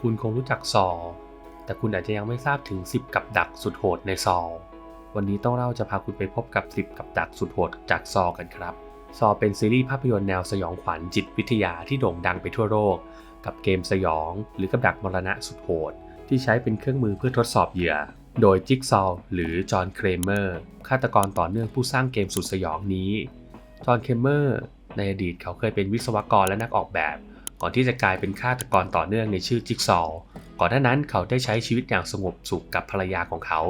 คุณคงรู้จักซอ แต่คุณอาจจะยังไม่ทราบถึง 10 กับดักสุดโหดในซอ วันนี้ต้องเล่าจะพาคุณไปพบกับ 10 กับดักสุดโหดจากซอกันครับ ซอเป็นซีรีส์ภาพยนตร์แนวสยองขวัญจิตวิทยาที่โด่งดังไปทั่วโลก กับเกมสยอง หรือกับดักมรณะสุดโหด ที่ใช้เป็นเครื่องมือเพื่อทดสอบเหยื่อ โดยจิกซอหรือจอห์นเครเมอร์ฆาตกรต่อเนื่องผู้สร้างเกมสุดสยองนี้ จอห์นเครเมอร์ในอดีตเขาเคยเป็นวิศวกรและนักออกแบบ ก่อนที่จะกลายเป็นฆาตกรต่อเนื่องในชื่อจิกซอก่อนหน้านั้นเขาได้ใช้ชีวิตอย่างสงบสุขกับภรรยาของเขา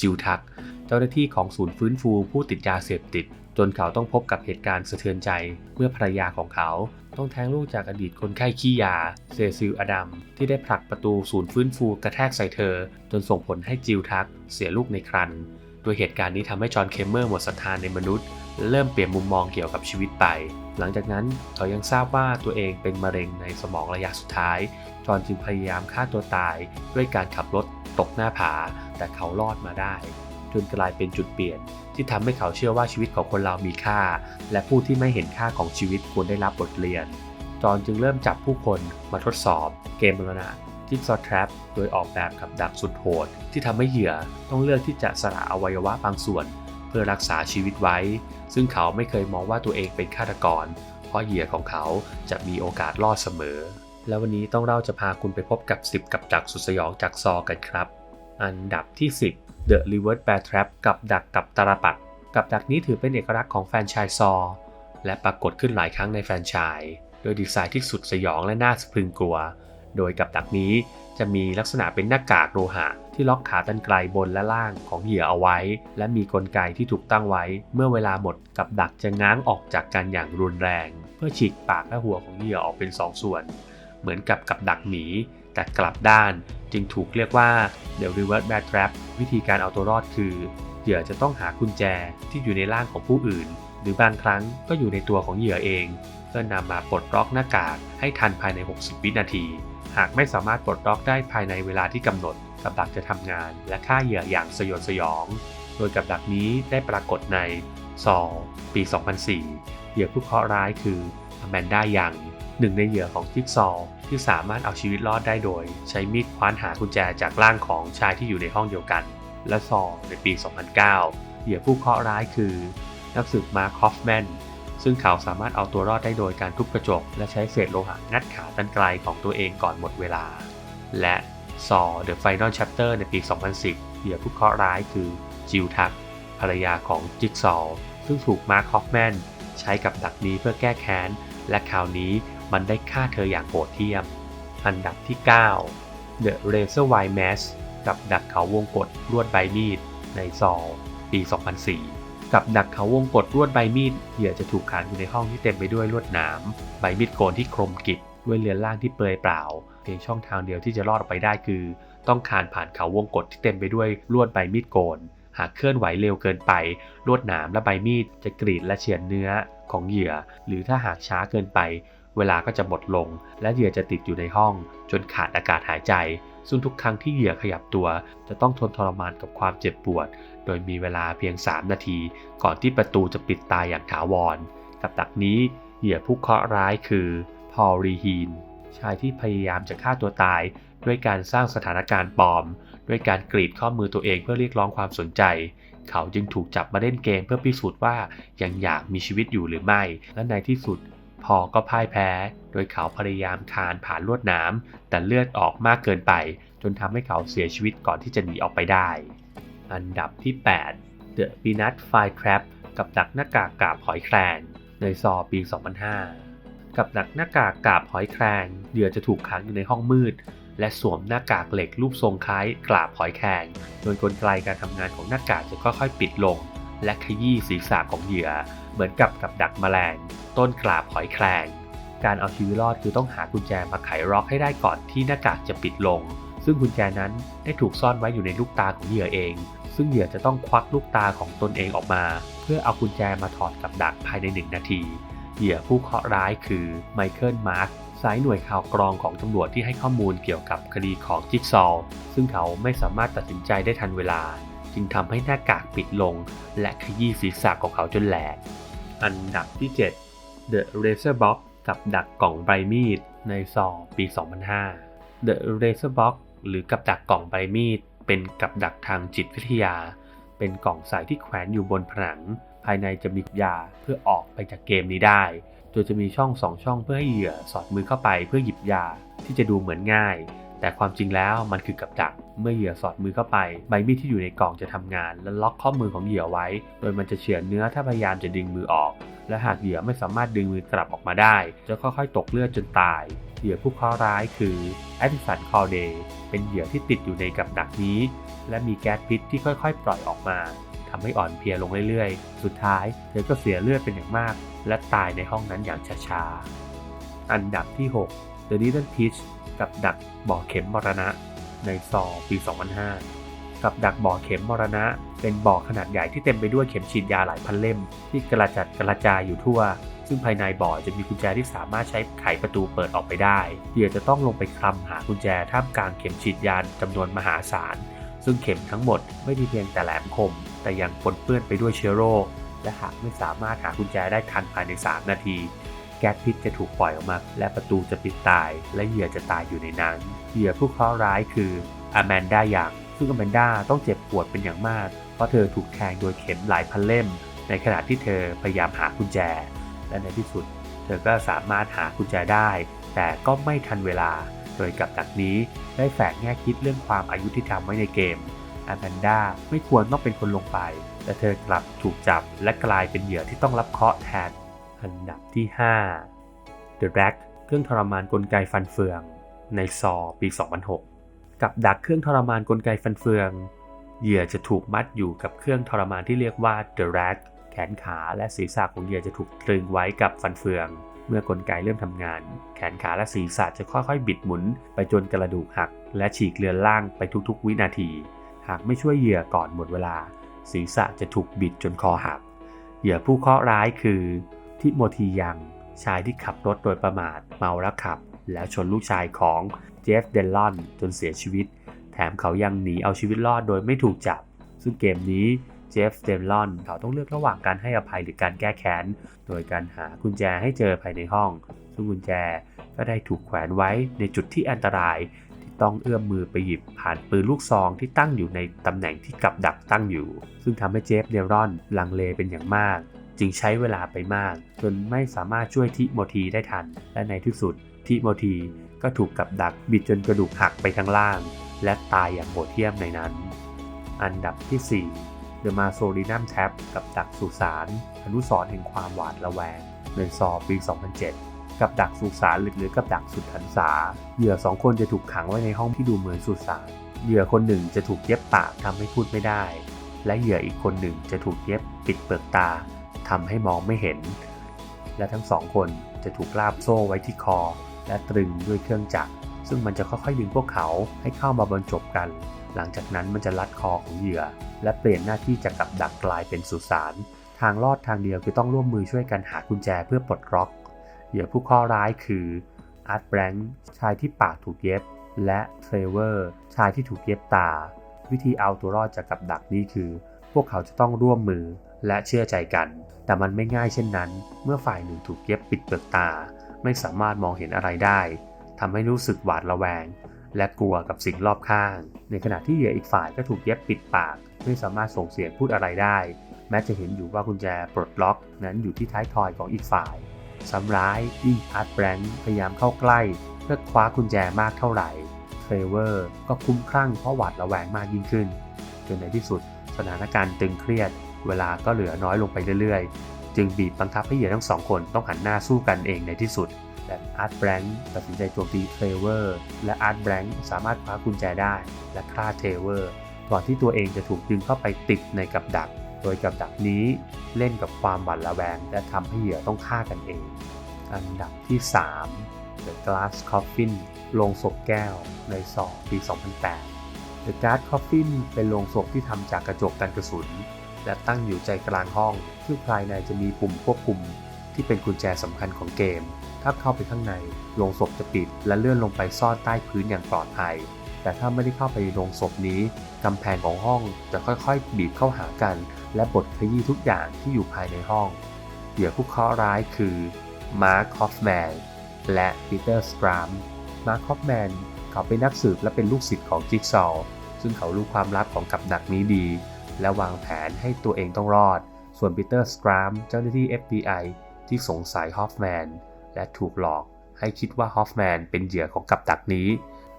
จิวทัก เจ้าหน้าที่ของศูนย์ฟื้นฟูผู้ติดยาเสพติด จนเขาต้องพบกับเหตุการณ์สะเทือนใจ เมื่อภรรยาของเขา ต้องแท้งลูกจากอดีตคนไข้ขี้ยา เซซิลอดัม ที่ได้ผลักประตูศูนย์ฟื้นฟูกระแทกใส่เธอ จนส่งผลให้จิวทัก เสียลูกในครรภ์ โดยเหตุการณ์นี้ทำให้จอห์นเคมเมอร์หมดศรัทธาในมนุษย์ เริ่มเปลี่ยนมุมมองเกี่ยวกับชีวิตไป หลังจากนั้นเขายังทราบว่าตัวเองเป็นมะเร็งในสมองระยะสุดท้าย จอห์นจึงพยายามฆ่าตัวตายด้วยการขับรถตกหน้าผา แต่เขารอดมาได้ จนกลายเป็นจุดเปลี่ยน ที่ทำให้เขาเชื่อว่าชีวิตของคนเรามีค่า และผู้ที่ไม่เห็นค่าของชีวิตควรได้รับบทเรียน จอห์นจึงเริ่มจับผู้คนมาทดสอบเกมมรณะ จิ๊กซอว์ทรัพโดยออกแบบกับดักสุดโหด ที่ทำให้เหยื่อต้องเลือกที่จะสละอวัยวะบางส่วน เพื่อรักษาชีวิตไว้ ซึ่งเขาไม่เคยมองว่าตัวเองเป็นฆาตกร เพราะเหยื่อของเขาจะมีโอกาสรอดเสมอ และวันนี้ต้องเล่าจะพาคุณไปพบกับ 10 กับดักสุดสยองจากซอกันครับ อันดับที่ 10 The Reverse Bear Trap กับดักกับตาลปัด กับดักนี้ถือเป็นเอกลักษณ์ของแฟนชส์ซอ และปรากฏขึ้นหลายครั้งในแฟนชส์โดยดีไซน์ที่สุดสยองและน่าสะพรึงกลัว โดยกับดักนี้จะมีลักษณะเป็นหน้ากากโลหะที่ล็อกขาตันไกลบนและล่างของเหยื่อเอาไว้ และมีกลไกที่ถูกตั้งไว้ เมื่อเวลาหมดกับดักจะง้างออกจากกันอย่างรุนแรง เพื่อฉีกปากและหัวของเหยื่อออกเป็น2ส่วน เหมือนกับกับดักหมีแต่กลับด้านจึงถูกเรียกว่า The Reverse Bear Trap วิธีการเอาตัวรอดคือ เหยื่อจะต้องหากุญแจที่อยู่ในร่างของผู้อื่น หรือบางครั้งก็อยู่ในตัวของเหยื่อเอง เพื่อนำมาปลดล็อกหน้ากากให้ทันภายใน 60 วินาที หากไม่สามารถปลดล็อกได้ภายในเวลาที่กำหนด กับดักจะทำงาน และฆ่าเหยื่ออย่างสยดสยอง โดยกับดักนี้ได้ปรากฏในซอปี 2004 เหยื่อผู้เคราะห์ร้ายคืออแมนด้ายังหนึ่งในเหยื่อของจิ๊กซอที่สามารถเอาชีวิตรอดได้โดย ใช้มีดคว้านหากุญแจจากร่างของชายที่อยู่ในห้องเดียวกัน และซอในปี 2009 เหยื่อผู้เคราะห์ร้ายคือ นักสืบมาร์คอฟแมน ซึ่งเขาสามารถเอาตัวรอดได้โดยการทุบกระจก และใช้เศษโลหะงัดขาตันไกลของตัวเองก่อนหมดเวลา และซอ The Final Chapter ในปี 2010 เหยื่อผู้เคราะห์ร้ายคือจิวทักภรรยาของจิกซอ ซึ่งถูกมาร์คคอฟแมนใช้กับดักนี้เพื่อแก้แค้น และคราวนี้มันได้ฆ่าเธออย่างโหดเหี้ยม อันดับที่ 9 The Razor Wire Mask กับดักเขาวงกฏลวดใบมีดในซอ ปี 2004 กับดักเขาวงกฏลวดใบมีดเหยื่อจะถูกขังอยู่ในห้องที่เต็มไปด้วยลวดหนาม ใบมีดโกนที่คมกริบด้วยเรือนร่างที่เปลือยเปล่า เพียงช่องทางเดียวที่จะรอดออกไปได้คือ ต้องคานผ่านเขาวงกฏที่เต็มไปด้วยลวดใบมีดโกน หากเคลื่อนไหวเร็วเกินไป ลวดหนามและใบมีดจะกรีดและเฉือนเนื้อของเหยื่อ หรือถ้าหากช้าเกินไป เวลาก็จะหมดลง และเหยื่อจะติดอยู่ในห้อง จนขาดอากาศหายใจ ซึ่งทุกครั้งที่เหยื่อขยับตัว จะต้องทนทรมานกับความเจ็บปวด โดยมีเวลาเพียง 3 นาที ก่อนที่ประตูจะปิดตายอย่างถาวร กับดักนี้เหยื่อผู้เคราะห์ร้ายคือพอลรีฮีนชายที่พยายามจะฆ่าตัวตาย ด้วยการสร้างสถานการณ์ปลอม ด้วยการกรีดข้อมือตัวเองเพื่อเรียกร้องความสนใจ เขาจึงถูกจับมาเล่นเกมเพื่อพิสูจน์ว่ายังอยากมีชีวิตอยู่หรือไม่ และในที่สุด พอก็พ่ายแพ้ โดยเขาพยายามคานผ่านลวดน้ำแต่เลือดออกมากเกินไป จนทำให้เขาเสียชีวิตก่อนที่จะหนีออกไปได้ อันดับที่ 8 The Peanut Fly Trap กับดักหน้ากากกาบหอยแครงในซอปี 2005 กับดักหน้ากากกาบหอยแครงเหยื่อจะถูกขังอยู่ในห้องมืด และสวมหน้ากากเหล็กรูปทรงคล้ายกราบหอยแครงโดยกลไกการทำงานของหน้ากากจะค่อยๆปิดลง และขยี้ศีรษะของเหยื่อ เหมือนกับกับดักแมลง ต้นกราบหอยแครงการเอาชีวิตรอดคือต้องหากุญแจมาไขล็อกให้ได้ก่อนที่หน้ากากจะปิดลง ซึ่งกุญแจนั้นได้ถูกซ่อนไว้อยู่ในลูกตาของเหยื่อเอง ซึ่งเหยื่อจะต้องควักลูกตาของตนเองออกมา เพื่อเอากุญแจมาถอดกับดักภายในหนึ่งนาที เหยื่อผู้เคราะห์ร้ายคือไมเคิลมาร์คสายหน่วยข่าวกรองของตำรวจที่ให้ข้อมูลเกี่ยวกับคดีของจิ๊กซอว์ซึ่งเขาไม่สามารถตัดสินใจได้ทันเวลา จึงทำให้หน้ากากปิดลง และขยี้ศีรษะของเขาจนแหลก อันดับที่ 7 The Razor Box กับดักกล่องใบมีดในซอปี 2005 The Razor Box หรือกับดักกล่องใบมีด เป็นกับดักทางจิตวิทยา เป็นกล่องใสที่แขวนอยู่บนผนัง ภายในจะมียาเพื่อออกไปจากเกมนี้ได้โดยจะมีช่องสองช่องเพื่อให้เหยื่อสอดมือเข้าไปเพื่อหยิบยาที่จะดูเหมือนง่าย แต่ความจริงแล้วมันคือกับดัก เมื่อเหยื่อสอดมือเข้าไป ใบมีดที่อยู่ในกล่องจะทำงาน และล็อกข้อมือของเหยื่อไว้ โดยมันจะเฉือนเนื้อถ้าพยายามจะดึงมือออก และหากเหยื่อไม่สามารถดึงมือกลับออกมาได้ จะค่อยๆ ตกเลือดจนตาย เหยื่อผู้เคราะห์ร้ายคือแอดิสันคอเดย์เป็นเหยื่อที่ติดอยู่ในกับดักนี้ และมีแก๊สพิษที่ค่อยๆ ปล่อยออกมาทำให้อ่อนเพลียลงเรื่อยๆ สุดท้ายเธอก็เสียเลือดเป็นอย่างมาก และตายในห้องนั้นอย่างช้าๆ อันดับที่ 6 The Little Peach กับดักบ่อเข็มมรณะ ในซอปี 2005 กับดักบ่อเข็มมรณะ เป็นบ่อขนาดใหญ่ที่เต็มไปด้วยเข็มฉีดยาหลายพันเล่ม ที่กระจัดกระจายอยู่ทั่ว ซึ่งภายในบ่อจะมีกุญแจที่สามารถใช้ไขประตูเปิดออกไปได้เหยื่อจะต้องลงไปคลำหากุญแจท่ามกลางเข็มฉีดยาจำนวนมหาศาล ซึ่งเข็มทั้งหมดไม่ได้เพียงแต่แหลมคม แต่ยังปนเปื้อนไปด้วยเชื้อโรคและหากไม่สามารถหากุญแจได้ทันภายใน 3 นาที แก๊สพิษจะถูกปล่อยออกมา และประตูจะปิดตาย และเหยื่อจะตายอยู่ในนั้น เหยื่อผู้เคราะห์ร้ายคืออแมนดาอย่าง ซึ่งอแมนดาต้องเจ็บปวดเป็นอย่างมาก เพราะเธอถูกแทงโดยเข็มหลายพันเล่ม ในขณะที่เธอพยายามหากุญแจ และในที่สุด เธอก็สามารถหากุญแจได้ แต่ก็ไม่ทันเวลา โดยกับดักนี้ได้แฝงแง่คิดเรื่องความอายุที่ทำไว้ในเกมอแมนดาไม่ควรต้องเป็นคนลงไป แต่เธอกลับถูกจับและกลายเป็นเหยื่อที่ต้องรับเคราะห์แทน อันดับที่ 5 The Rack เครื่องทรมานกลไกฟันเฟือง ในซอปี 2006 กับดักเครื่องทรมานกลไกฟันเฟือง เหยื่อจะถูกมัดอยู่กับเครื่องทรมานที่เรียกว่า The Rack แขนขาและศีรษะของเหยื่อจะถูกตรึงไว้กับฟันเฟือง เมื่อกลไกเริ่มทำงาน แขนขาและศีรษะจะค่อยๆ บิดหมุน ไปจนกระดูกหัก และฉีกเลือนล่างไปทุกๆ วินาที หากไม่ช่วยเหยื่อก่อนหมดเวลา ศีรษะจะถูกบิดจนคอหักเหยื่อผู้เคราะห์ร้ายคือ ทิโมธียังชายที่ขับรถโดยประมาทเมาแล้วขับ แล้วชนลูกชายของเจฟเดลลอนจนเสียชีวิต แถมเขายังหนีเอาชีวิตรอดโดยไม่ถูกจับ ซึ่งเกมนี้เจฟเดลลอนเขาต้องเลือกระหว่างการให้อภัยหรือการแก้แค้น โดยการหากุญแจให้เจอภายในห้อง ซึ่งกุญแจก็ได้ถูกแขวนไว้ในจุดที่อันตราย ที่ต้องเอื้อมมือไปหยิบผ่านปืนลูกซองที่ตั้งอยู่ในตำแหน่งที่กับดักตั้งอยู่ ซึ่งทำให้เจฟเดลลอนลังเลเป็นอย่างมาก จึงใช้เวลาไปมาก จนไม่สามารถช่วยทิโมธีได้ทัน และในที่สุดทิโมธีก็ถูกกับดักบิดจนกระดูกหักไปทั้งล่าง และตายอย่างโหดเหี้ยมในนั้น อันดับที่ 4 The m a s o l i n u m Tab กับดักสุสานอนุสรแห่งความหวาดระแวงในซอปี 2007กับดักสุสานหรือกับดักสุดหันษาเหยื่อสองคนจะถูกขังไว้ในห้องที่ดูเหมือนสุสานเหยื่อคนหนึ่งจะถูกเย็บปากทำให้พูดไม่ได้ และเหยื่ออีกคนหนึ่งจะถูกเย็บปิดเปลือกตา ทำให้มองไม่เห็น และทั้งสองคนจะถูกลามโซ่ไว้ที่คอ และตรึงด้วยเครื่องจักร ซึ่งมันจะค่อยๆดึงพวกเขาให้เข้ามาบรรจบกัน หลังจากนั้นมันจะลัดคอของเหยื่อ และเปลี่ยนหน้าที่จากกับดักกลายเป็นสุสานทางรอดทางเดียวคือต้องร่วมมือช่วยกันหากุญแจเพื่อปลดล็อก เหยื่อผู้ข้อร้ายคืออาร์ตแบงค์ชายที่ปากถูกเย็บ และเทรเวอร์ชายที่ถูกเย็บตา วิธีเอาตัวรอดจากกับดักนี้คือ พวกเขาจะต้องร่วมมือและเชื่อใจกัน แต่มันไม่ง่ายเช่นนั้น เมื่อฝ่ายหนึ่งถูกเย็บปิดเปลือกตา ไม่สามารถมองเห็นอะไรได้ทำให้รู้สึกหวาดระแวง และกลัวกับสิ่งรอบข้าง ในขณะที่เหยื่ออีกฝ่ายก็ถูกเย็บปิดปาก ไม่สามารถส่งเสียงพูดอะไรได้ แม้จะเห็นอยู่ว่ากุญแจปลดล็อก นั้นอยู่ที่ท้ายทอยของอีกฝ่ายซ้ำร้ายยิ่งอาร์ตแบงค์พยายามเข้าใกล้ เพื่อคว้ากุญแจมากเท่าไหร่เทรเวอร์ก็คุ้มคลั่งเพราะหวาดระแวงมากยิ่งขึ้น จนในที่สุดสถานการณ์ตึงเครียด เวลาก็เหลือน้อยลงไปเรื่อยๆ จึงบีบบังคับให้เหยื่อทั้งสองคนต้องหันหน้าสู้กันเองในที่สุดและอาร์ตแบงค์ตัดสินใจโจมตีเทเวอร์และอาร์ตแบงค์สามารถคว้ากุญแจได้ และฆ่าเทเวอร์ก่อนที่ตัวเองจะถูกดึงเข้าไปติดในกับดัก โดยกับดักนี้เล่นกับความหวาดระแวง และทำให้เหยื่อต้องฆ่ากันเอง อันดับที่ 3 The Glass Coffin โลงศพแก้วในสองปี 2008 The Glass Coffin เป็นโลงศพที่ทำจากกระจกกันกระสุน และตั้งอยู่ใจกลางห้อง ซึ่งภายในจะมีปุ่มควบคุม ที่เป็นกุญแจสำคัญของเกม ถ้าเข้าไปข้างในโลงศพจะปิด และเลื่อนลงไปซ่อนใต้พื้นอย่างปลอดภัย แต่ถ้าไม่ได้เข้าไปโลงศพนี้กำแพงของห้องจะค่อยๆ บีบเข้าหากัน และบดขยี้ทุกอย่างที่อยู่ภายในห้องเหยื่อผู้เคราะห์ร้ายคือมาร์คฮอฟแมนและปีเตอร์สตรามมาร์คฮอฟแมนเขเขาเป็นนักสืบและเป็นลูกศิษย์ของจิ๊กซอว์ซึ่งเขารู้ความลับของกับดักนี้ดี และวางแผนให้ตัวเองต้องรอด ส่วนปีเตอร์สตรามเจ้าหน้าที่ FBI ที่สงสัยฮอฟแมนและถูกหลอกให้คิดว่าฮอฟแมนเป็นเหยื่อของกับดักนี้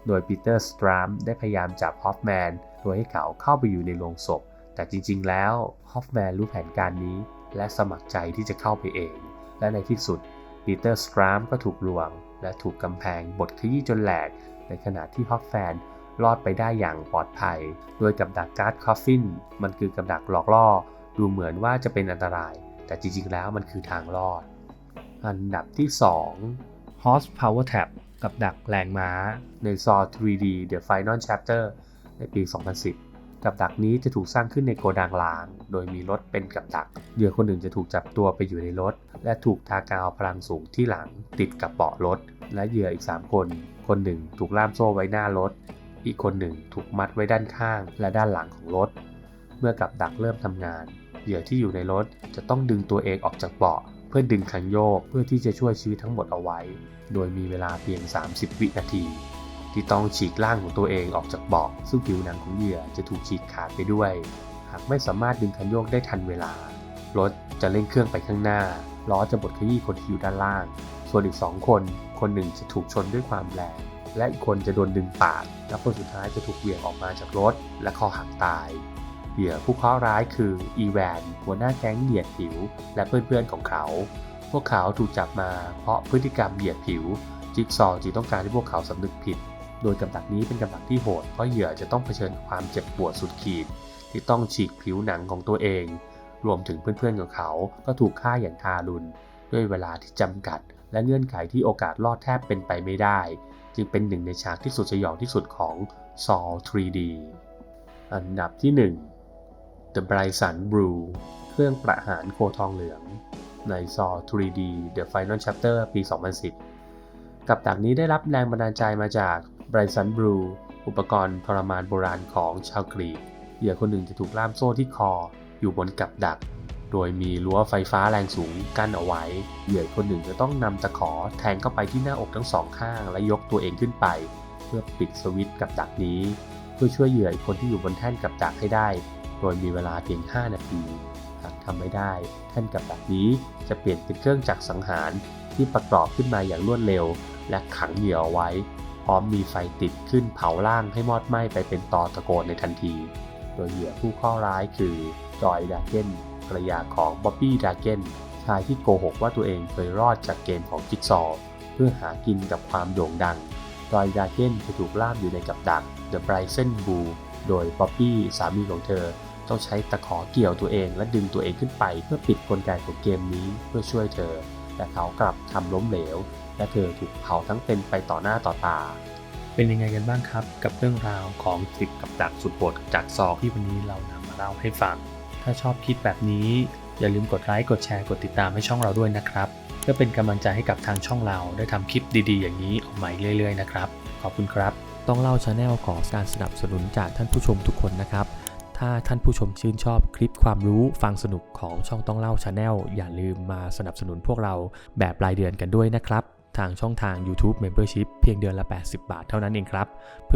โดยปีเตอร์สตรามได้พยายามจับฮอฟแมนโดยให้เขาเข้าไปอยู่ในโรงศพ แต่จริงๆ แล้วฮอฟแมนรู้แผนการนี้ และสมัครใจที่จะเข้าไปเอง และในที่สุดปีเตอร์สตรามก็ถูกลวง และถูกกำแพงบดขยี้จนแหลก ในขณะที่ฮอฟแมน รอดไปได้อย่างปลอดภัย โดยกับดักการ์ดคอฟฟินมันคือกับดักหลอกล่อ ดูเหมือนว่าจะเป็นอันตราย แต่จริงๆแล้วมันคือทางรอด อันดับที่ 2 Horse Power Tab กับดักแรงม้า ใน Saw 3D The Final Chapter ในปี 2010กับดักนี้จะถูกสร้างขึ้นในโกดังล้าง โดยมีรถเป็นกับดัก เหยื่อคนหนึ่งจะถูกจับตัวไปอยู่ในรถ และถูกทากาวพลังสูงที่หลังติดกับเบาะรถ และเหยื่ออีก 3 คน คนหนึ่งถูกล่ามโซ่ไว้หน้ารถ อีกคนหนึ่งถูกมัดไว้ด้านข้างและด้านหลังของรถ เมื่อกับดักเริ่มทำงาน เหยื่อที่อยู่ในรถจะต้องดึงตัวเองออกจากเบาะเพื่อดึงคันโยกเพื่อที่จะช่วยชีวิตทั้งหมดเอาไว้ โดยมีเวลาเพียง 30 วินาที ที่ต้องฉีกร่างของตัวเองออกจากเบาะซึ่งผิวหนังของเหยื่อจะถูกฉีกขาดไปด้วย หากไม่สามารถดึงคันโยกได้ทันเวลา รถจะเร่งเครื่องไปข้างหน้าล้อจะบดขยี้คนที่อยู่ด้านล่าง ส่วนอีก 2 คน คนหนึ่งจะถูกชนด้วยความแรง และอีกคนจะโดนดึงปากและคนสุดท้ายจะถูกเหวี่ยงออกมาจากรถ และคอหักตายเหยื่อผู้เคราะห์ร้ายคืออีแวนหัวหน้าแก๊งเหยียดผิว และเพื่อนๆของเขา พวกเขาถูกจับมาเพราะพฤติกรรมเหยียดผิว จิ๊กซอว์จึงต้องการให้พวกเขาสำนึกผิด โดยกับดักนี้เป็นกับดักที่โหดเพราะเหยื่อจะต้องเผชิญความเจ็บปวดสุดขีด ที่ต้องฉีกผิวหนังของตัวเอง รวมถึงเพื่อนๆของเขา ก็ถูกฆ่าอย่างทารุณด้วยเวลาที่จำกัด และเงื่อนไขที่โอกาสรอดแทบเป็นไปไม่ได้ จึงเป็นหนึ่งในฉากที่สุดสยองที่สุดของ Saw 3D อันดับที่ 1 The Bryson Brew เครื่องประหารโคทองเหลือง ใน Saw 3D The Final Chapter ปี 2010 กับดักนี้ได้รับแรงบันดาลใจมาจาก Bryson Brew อุปกรณ์ทรมานโบราณของชาวกรีกเหยื่อคนหนึ่งจะถูกล่ามโซ่ที่คออยู่บนกับดัก โดยมีรั้วไฟฟ้าแรงสูงกั้นเอาไว้ เหยื่อคนหนึ่งจะต้องนำตะขอแทงเข้าไปที่หน้าอกทั้งสองข้าง และยกตัวเองขึ้นไป เพื่อปิดสวิตช์กับดักนี้ เพื่อช่วยเหยื่ออีกคนที่อยู่บนแท่นกับดักให้ได้ โดยมีเวลาเพียง 5 นาที หากทำไม่ได้ แท่นกับดักนี้จะเปลี่ยนเป็นเครื่องจักรสังหารที่ประกอบขึ้นมาอย่างรวดเร็ว และขังเหยื่อเอาไว้ พร้อมมีไฟติดขึ้นเผาร่างให้มอดไหม้ไปเป็นตอตะโกนในทันที โดยเหยื่อผู้ข้อร้ายคือจอยดาเกน ภรรยาของบ๊อบบี้ดาเกนชายที่โกหกว่าตัวเองเคยรอดจากเกมของจิ๊กซอว์เพื่อหากินกับความโด่งดังจอยดาเกนจะถูกล่ามอยู่ในกับดัก The Bryson Bull โดยบ๊อบบี้สามีของเธอ ต้องใช้ตะขอเกี่ยวตัวเองและดึงตัวเองขึ้นไป เพื่อปิดกลไกของเกมนี้เพื่อช่วยเธอ แต่เขากลับทำล้มเหลว และเธอถูกเผาทั้งเป็นไปต่อหน้าต่อตา เป็นยังไงกันบ้างครับ กับเรื่องราวของสิบกับดักสุดโหดจากซอกที่วันนี้เรานำมาเล่าให้ฟัง ถ้าชอบคิดแบบนี้ อย่าลืมกดไลค์ กดแชร์ กดติดตามให้ช่องเราด้วยนะครับ เพื่อเป็นกำลังใจให้กับทางช่องเราได้ทำคลิปดีๆ อย่างนี้ออกมาเรื่อยๆนะครับ ขอบคุณครับ ต้องเล่าชาแนลขอการสนับสนุนจากท่านผู้ชมทุกคนนะครับ ถ้าท่านผู้ชมชื่นชอบคลิปความรู้ฟังสนุกของช่องต้องเล่าชาแนลอย่าลืมมาสนับสนุนพวกเราแบบรายเดือนกันด้วยนะครับ ทางช่องทาง YouTube Membership เพียงเดือนละ 80 บาทเท่านั้นเองครับเพื่อ